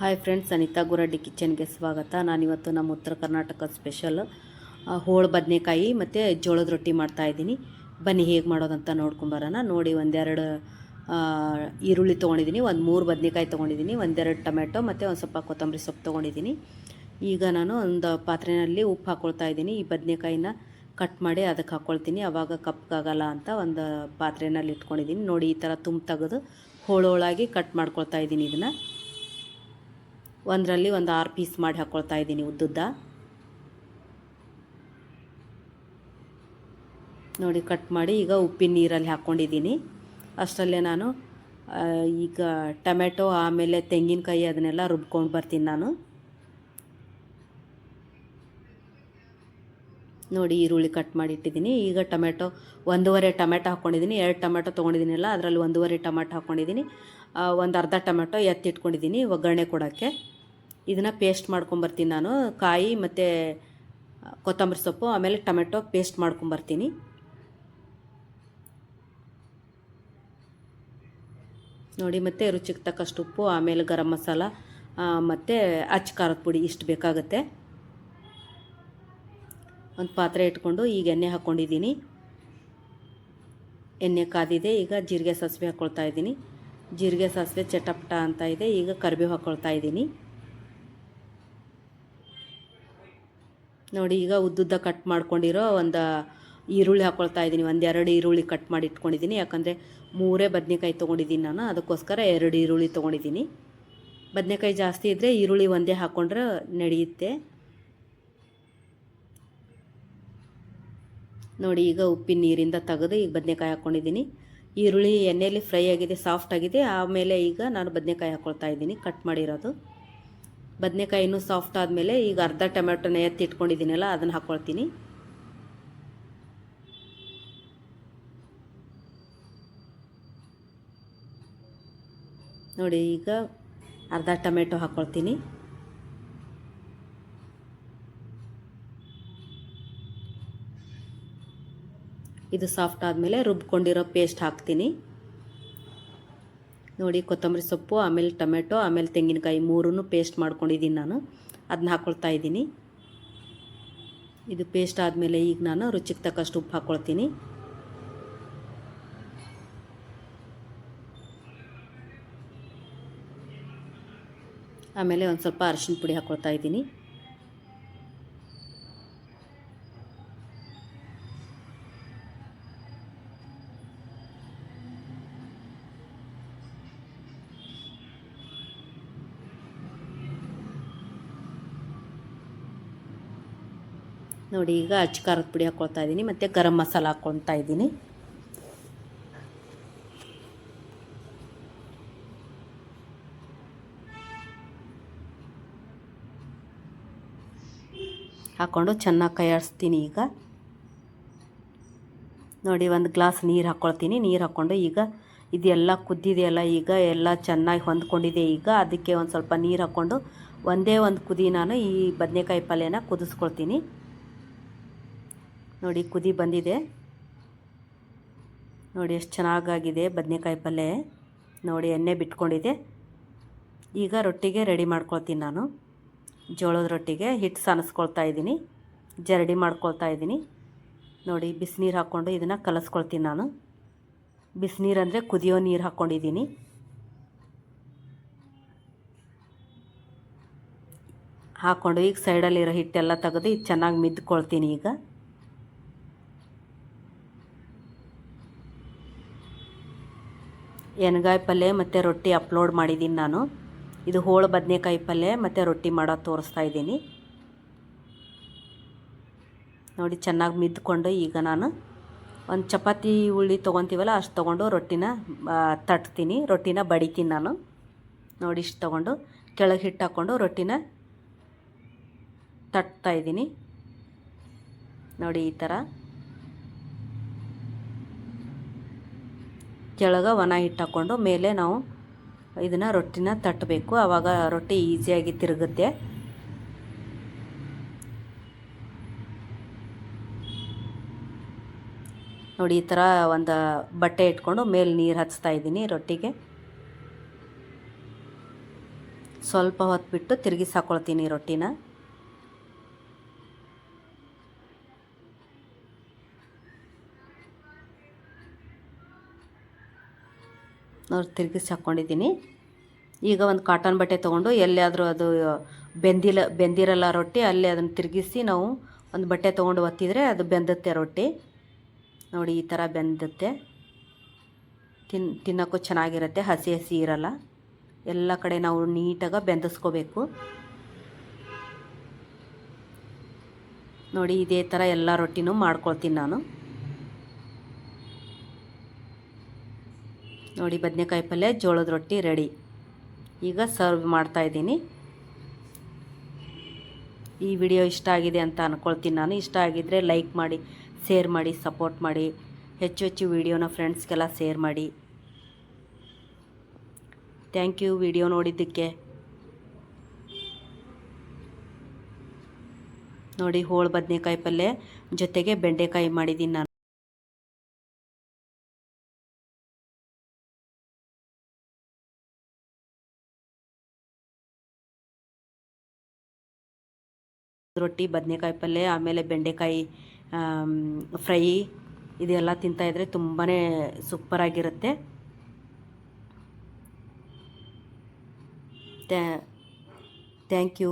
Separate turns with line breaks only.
Hi friends Anita Guraddi ಕಿಚನ್ಗೆ ಸ್ವಾಗತ. ನಾನಿವತ್ತು ನಮ್ಮ ಉತ್ತರ ಕರ್ನಾಟಕ ಸ್ಪೆಷಲ್ ಹೋಳು ಬದನೆಕಾಯಿ ಮತ್ತು ಜೋಳದ ರೊಟ್ಟಿ ಮಾಡ್ತಾಯಿದ್ದೀನಿ ಬನ್ನಿ, ಹೇಗೆ ಮಾಡೋದಂತ ನೋಡ್ಕೊಂಬರೋಣ ನೋಡಿ, ಒಂದೆರಡು ಈರುಳ್ಳಿ ತೊಗೊಂಡಿದ್ದೀನಿ, ಒಂದು ಮೂರು ಬದನೆಕಾಯಿ ತೊಗೊಂಡಿದ್ದೀನಿ, ಒಂದೆರಡು ಟೊಮೆಟೊ ಮತ್ತು ಒಂದು ಸ್ವಲ್ಪ ಕೊತ್ತಂಬರಿ ಸೊಪ್ಪು ತೊಗೊಂಡಿದ್ದೀನಿ. ಈಗ ನಾನು ಒಂದು ಪಾತ್ರೆಯಲ್ಲಿ ಉಪ್ಪು ಹಾಕ್ಕೊಳ್ತಾ ಇದ್ದೀನಿ. ಈ ಬದನೆಕಾಯಿನ ಕಟ್ ಮಾಡಿ ಅದಕ್ಕೆ ಹಾಕ್ಕೊಳ್ತೀನಿ ಆವಾಗ ಕಪ್ಪಗಾಗಲ್ಲ ಅಂತ ಒಂದು ಪಾತ್ರೆನಲ್ಲಿ ಇಟ್ಕೊಂಡಿದ್ದೀನಿ. ನೋಡಿ, ಈ ಥರ ತುಂಬ ತೆಗೆದು ಹೋಳೋಳಾಗಿ ಕಟ್ ಮಾಡ್ಕೊಳ್ತಾ ಇದ್ದೀನಿ ಇದನ್ನು. ಒಂದರಲ್ಲಿ ಒಂದು ಆರು ಪೀಸ್ ಮಾಡಿ ಹಾಕ್ಕೊಳ್ತಾ ಇದ್ದೀನಿ ಉದ್ದುದ್ದ. ನೋಡಿ ಕಟ್ ಮಾಡಿ ಈಗ ಉಪ್ಪಿನ ನೀರಲ್ಲಿ ಹಾಕ್ಕೊಂಡಿದ್ದೀನಿ ಅಷ್ಟರಲ್ಲೇ ನಾನು ಈಗ ಟೊಮೆಟೊ ಆಮೇಲೆ ತೆಂಗಿನಕಾಯಿ ಅದನ್ನೆಲ್ಲ ರುಬ್ಕೊಂಡು ಬರ್ತೀನಿ ನಾನು. ನೋಡಿ, ಈರುಳ್ಳಿ ಕಟ್ ಮಾಡಿ ಇಟ್ಟಿದ್ದೀನಿ. ಈಗ ಟೊಮೆಟೊ ಒಂದೂವರೆ ಟೊಮೆಟೊ ಹಾಕ್ಕೊಂಡಿದ್ದೀನಿ ಎರಡು ಟೊಮೆಟೊ ತೊಗೊಂಡಿದ್ದೀನಲ್ಲ, ಅದರಲ್ಲಿ ಒಂದೂವರೆ ಟೊಮೆಟೊ ಹಾಕ್ಕೊಂಡಿದ್ದೀನಿ ಒಂದು ಅರ್ಧ ಟೊಮೆಟೊ ಎತ್ತಿಟ್ಕೊಂಡಿದ್ದೀನಿ ಒಗ್ಗರಣೆ ಕೊಡೋಕ್ಕೆ. ಇದನ್ನು ಪೇಸ್ಟ್ ಮಾಡ್ಕೊಂಬರ್ತೀನಿ ನಾನು, ಕಾಯಿ ಮತ್ತು ಕೊತ್ತಂಬರಿ ಸೊಪ್ಪು, ಆಮೇಲೆ ಟೊಮೆಟೊ ಪೇಸ್ಟ್ ಮಾಡ್ಕೊಂಬರ್ತೀನಿ. ನೋಡಿ, ಮತ್ತು ರುಚಿಗೆ ತಕ್ಕಷ್ಟು ಉಪ್ಪು, ಆಮೇಲೆ ಗರಂ ಮಸಾಲ ಮತ್ತು ಅಚ್ಚ ಖಾರದ ಪುಡಿ ಇಷ್ಟು ಬೇಕಾಗುತ್ತೆ. ಒಂದು ಪಾತ್ರೆ ಇಟ್ಕೊಂಡು ಈಗ ಎಣ್ಣೆ ಹಾಕ್ಕೊಂಡಿದ್ದೀನಿ ಎಣ್ಣೆ ಕಾದಿದೆ, ಈಗ ಜೀರಿಗೆ ಸಾಸಿವೆ ಹಾಕ್ಕೊಳ್ತಾ ಇದ್ದೀನಿ ಜೀರಿಗೆ ಸಾಸಿವೆ ಚಟಪಟ ಅಂತ ಇದೆ. ಈಗ ಕರಿಬೇವು ಹಾಕ್ಕೊಳ್ತಾ ಇದ್ದೀನಿ. ನೋಡಿ, ಈಗ ಉದ್ದುದ್ದ ಕಟ್ ಮಾಡ್ಕೊಂಡಿರೋ ಒಂದು ಈರುಳ್ಳಿ ಹಾಕ್ಕೊಳ್ತಾ ಇದ್ದೀನಿ. ಒಂದೆರಡು ಈರುಳ್ಳಿ ಕಟ್ ಮಾಡಿ ಇಟ್ಕೊಂಡಿದ್ದೀನಿ. ಯಾಕಂದರೆ ಮೂರೇ ಬದನೆಕಾಯಿ ತೊಗೊಂಡಿದ್ದೀನಿ ನಾನು. ಅದಕ್ಕೋಸ್ಕರ ಎರಡು ಈರುಳ್ಳಿ ತೊಗೊಂಡಿದ್ದೀನಿ. ಬದನೆಕಾಯಿ ಜಾಸ್ತಿ ಇದ್ದರೆ ಈರುಳ್ಳಿ ಒಂದೇ ಹಾಕ್ಕೊಂಡ್ರೆ ನಡೆಯುತ್ತೆ. ನೋಡಿ, ಈಗ ಉಪ್ಪಿನ ನೀರಿಂದ ತೆಗೆದು ಈಗ ಬದನೆಕಾಯಿ ಹಾಕ್ಕೊಂಡಿದ್ದೀನಿ ಈರುಳ್ಳಿ ಎಣ್ಣೆಯಲ್ಲಿ ಫ್ರೈ ಆಗಿದೆ, ಸಾಫ್ಟ್ ಆಗಿದೆ. ಆಮೇಲೆ ಈಗ ನಾನು ಬದನೆಕಾಯಿ ಹಾಕ್ಕೊಳ್ತಾ ಇದ್ದೀನಿ, ಕಟ್ ಮಾಡಿರೋದು. ಬದನೆಕಾಯಿ ಇನ್ನೂ ಸಾಫ್ಟ್ ಆದಮೇಲೆ ಈಗ ಅರ್ಧ ಟೊಮೆಟೊನ ಎತ್ತಿ ಇಟ್ಕೊಂಡಿದ್ದೀನಲ್ಲ, ಅದನ್ನು ಹಾಕ್ಕೊಳ್ತೀನಿ ನೋಡಿ, ಈಗ ಅರ್ಧ ಟೊಮೆಟೊ ಹಾಕ್ಕೊಳ್ತೀನಿ ಇದು ಸಾಫ್ಟ್ ಆದಮೇಲೆ ರುಬ್ಕೊಂಡಿರೋ ಪೇಸ್ಟ್ ಹಾಕ್ತೀನಿ. ನೋಡಿ, ಕೊತ್ತಂಬರಿ ಸೊಪ್ಪು, ಆಮೇಲೆ ಟೊಮೆಟೊ, ಆಮೇಲೆ ತೆಂಗಿನಕಾಯಿ ಮೂರೂ ಪೇಸ್ಟ್ ಮಾಡ್ಕೊಂಡಿದ್ದೀನಿ ನಾನು. ಅದನ್ನ ಹಾಕ್ಕೊಳ್ತಾ ಇದ್ದೀನಿ. ಇದು ಪೇಸ್ಟ್ ಆದಮೇಲೆ ಈಗ ನಾನು ರುಚಿಗೆ ತಕ್ಕಷ್ಟು ಉಪ್ಪು ಹಾಕ್ಕೊಳ್ತೀನಿ ಆಮೇಲೆ ಒಂದು ಸ್ವಲ್ಪ ಅರಿಶಿನ ಪುಡಿ ಹಾಕ್ಕೊಳ್ತಾ ಇದ್ದೀನಿ. ನೋಡಿ, ಈಗ ಅಚ್ಚ ಖಾರದ ಪುಡಿ ಹಾಕ್ಕೊಳ್ತಾ ಇದ್ದೀನಿ, ಮತ್ತು ಗರಂ ಮಸಾಲ ಹಾಕ್ಕೊಳ್ತಾ ಇದ್ದೀನಿ. ಹಾಕ್ಕೊಂಡು ಚೆನ್ನಾಗಿ ಕೈಯಾಡಿಸ್ತೀನಿ ಈಗ. ನೋಡಿ, ಒಂದು ಗ್ಲಾಸ್ ನೀರು ಹಾಕ್ಕೊಳ್ತೀನಿ ನೀರು ಹಾಕ್ಕೊಂಡು ಈಗ ಇದೆಲ್ಲ ಕುದ್ದಿದೆಯಲ್ಲ ಈಗ, ಎಲ್ಲ ಚೆನ್ನಾಗಿ ಹೊಂದ್ಕೊಂಡಿದೆ ಈಗ. ಅದಕ್ಕೆ ಒಂದು ಸ್ವಲ್ಪ ನೀರು ಹಾಕ್ಕೊಂಡು ಒಂದೇ ಒಂದು ಕುದಿ ನಾನು ಈ ಬದನೆಕಾಯಿ ಪಲ್ಯನ ಕುದಿಸ್ಕೊಳ್ತೀನಿ. ನೋಡಿ ಕುದಿ ಬಂದಿದೆ. ನೋಡಿ ಎಷ್ಟು ಚೆನ್ನಾಗಾಗಿದೆ ಬದನೆಕಾಯಿ ಪಲ್ಯ ನೋಡಿ ಎಣ್ಣೆ ಬಿಟ್ಕೊಂಡಿದೆ. ಈಗ ರೊಟ್ಟಿಗೆ ರೆಡಿ ಮಾಡ್ಕೊಳ್ತೀನಿ ನಾನು. ಜೋಳದ ರೊಟ್ಟಿಗೆ ಹಿಟ್ಟು ಸನಸ್ಕೊಳ್ತಾ ಇದ್ದೀನಿ. ಜರಡಿ ಮಾಡ್ಕೊಳ್ತಾ ಇದ್ದೀನಿ. ನೋಡಿ ಬಿಸಿನೀರು ಹಾಕ್ಕೊಂಡು ಇದನ್ನು ಕಲಸ್ಕೊಳ್ತೀನಿ ನಾನು. ಬಿಸಿನೀರು ಅಂದರೆ ಕುದಿಯೋ ನೀರು ಹಾಕ್ಕೊಂಡಿದ್ದೀನಿ. ಹಾಕ್ಕೊಂಡು ಈಗ ಸೈಡಲ್ಲಿರೋ ಹಿಟ್ಟೆಲ್ಲ ತೆಗೆದು ಚೆನ್ನಾಗಿ ಮಿದ್ಕೊಳ್ತೀನಿ ಈಗ. ಎಣ್ಗಾಯಿ ಪಲ್ಯ ಮತ್ತು ರೊಟ್ಟಿ ಅಪ್ಲೋಡ್ ಮಾಡಿದ್ದೀನಿ ನಾನು. ಇದು ಹೋಳು ಬದನೆಕಾಯಿ ಪಲ್ಯ ಮತ್ತು ರೊಟ್ಟಿ ಮಾಡೋದು ತೋರಿಸ್ತಾ ಇದ್ದೀನಿ. ನೋಡಿ ಚೆನ್ನಾಗಿ ಮಿದ್ಕೊಂಡು ಈಗ ನಾನು ಒಂದು ಚಪಾತಿ ಉಳ್ಳಿ ತೊಗೊತೀವಲ್ಲ ಅಷ್ಟು ತೊಗೊಂಡು ರೊಟ್ಟಿನ ತಟ್ತೀನಿ. ರೊಟ್ಟಿನ ಬಡಿತೀನಿ ನಾನು. ನೋಡಿ ಇಷ್ಟು ತೊಗೊಂಡು ಕೆಳಗೆ ಹಿಟ್ಟು ಹಾಕ್ಕೊಂಡು ರೊಟ್ಟಿನ ತಟ್ತಾ ಇದ್ದೀನಿ. ನೋಡಿ ಈ ಥರ ಕೆಳಗೆ ಒಣ ಹಿಟ್ಟು ಹಾಕ್ಕೊಂಡು ಮೇಲೆ ನಾವು ಇದನ್ನು ರೊಟ್ಟಿನ ತಟ್ಟಬೇಕು. ಆವಾಗ ರೊಟ್ಟಿ ಈಸಿಯಾಗಿ ತಿರುಗುತ್ತೆ. ನೋಡಿ, ಈ ಥರ ಒಂದು ಬಟ್ಟೆ ಇಟ್ಕೊಂಡು ಮೇಲೆ ನೀರು ಹಚ್ತಾ ಇದ್ದೀನಿ ರೊಟ್ಟಿಗೆ. ಸ್ವಲ್ಪ ಹೊತ್ತು ಬಿಟ್ಟು ತಿರುಗಿಸಿ ಹಾಕ್ಕೊಳ್ತೀನಿ ರೊಟ್ಟಿನ. ನೋಡಿ ತಿರುಗಿಸಿ ಹಾಕ್ಕೊಂಡಿದ್ದೀನಿ. ಈಗ ಒಂದು ಕಾಟನ್ ಬಟ್ಟೆ ತೊಗೊಂಡು ಎಲ್ಲಿಯಾದರೂ ಅದು ಬೆಂದಿಲ್ಲ ಬೆಂದಿರಲ್ಲ ರೊಟ್ಟಿ, ಅಲ್ಲಿ ಅದನ್ನು ತಿರುಗಿಸಿ ನಾವು ಒಂದು ಬಟ್ಟೆ ತೊಗೊಂಡು ಒತ್ತಿದರೆ ಅದು ಬೆಂದತ್ತೆ ರೊಟ್ಟಿ. ನೋಡಿ ಈ ಥರ ಬೆಂದತ್ತೆ. ತಿನ್, ತಿನ್ನೋಕ್ಕೂ ಚೆನ್ನಾಗಿರುತ್ತೆ, ಹಸಿ ಹಸಿ ಇರಲ್ಲ. ಎಲ್ಲ ಕಡೆ ನಾವು ನೀಟಾಗಿ ಬೆಂದಿಸ್ಕೋಬೇಕು. ನೋಡಿ ಇದೇ ಥರ ಎಲ್ಲ ರೊಟ್ಟಿನೂ ಮಾಡ್ಕೊಳ್ತೀನಿ ನಾನು. ನೋಡಿ, ಬದನೆಕಾಯಿ ಪಲ್ಯ, ಜೋಳದ ರೊಟ್ಟಿ ರೆಡಿ. ಈಗ ಸರ್ವ್ ಮಾಡ್ತಾ ಇದ್ದೀನಿ. ಈ ವಿಡಿಯೋ ಇಷ್ಟ ಆಗಿದೆ ಅಂತ ಅಂದ್ಕೊಳ್ತೀನಿ ನಾನು. ಇಷ್ಟ ಆಗಿದ್ದರೆ ಲೈಕ್ ಮಾಡಿ, ಶೇರ್ ಮಾಡಿ, ಸಪೋರ್ಟ್ ಮಾಡಿ. ಹೆಚ್ಚು ಹೆಚ್ಚು ವಿಡಿಯೋನ ಫ್ರೆಂಡ್ಸ್ಗೆಲ್ಲ ಶೇರ್ ಮಾಡಿ. ಥ್ಯಾಂಕ್ ಯು ವಿಡಿಯೋ ನೋಡಿದ್ದಕ್ಕೆ. ನೋಡಿ, ಹೋಳು ಬದನೆಕಾಯಿ ಪಲ್ಯ ಜೊತೆಗೆ ಬೆಂಡೆಕಾಯಿ ಮಾಡಿದ್ದೀನಿ ನಾನು. ರೊಟ್ಟಿ ಬದನೆಕಾಯಿ ಪಲ್ಯ ಆಮೇಲೆ ಬೆಂಡೆಕಾಯಿ ಫ್ರೈ ಇದೆಲ್ಲ ತಿಂತಾಯಿದ್ರೆ ತುಂಬಾ ಸೂಪರಾಗಿರುತ್ತೆ ಥ್ಯಾಂಕ್ ಯು.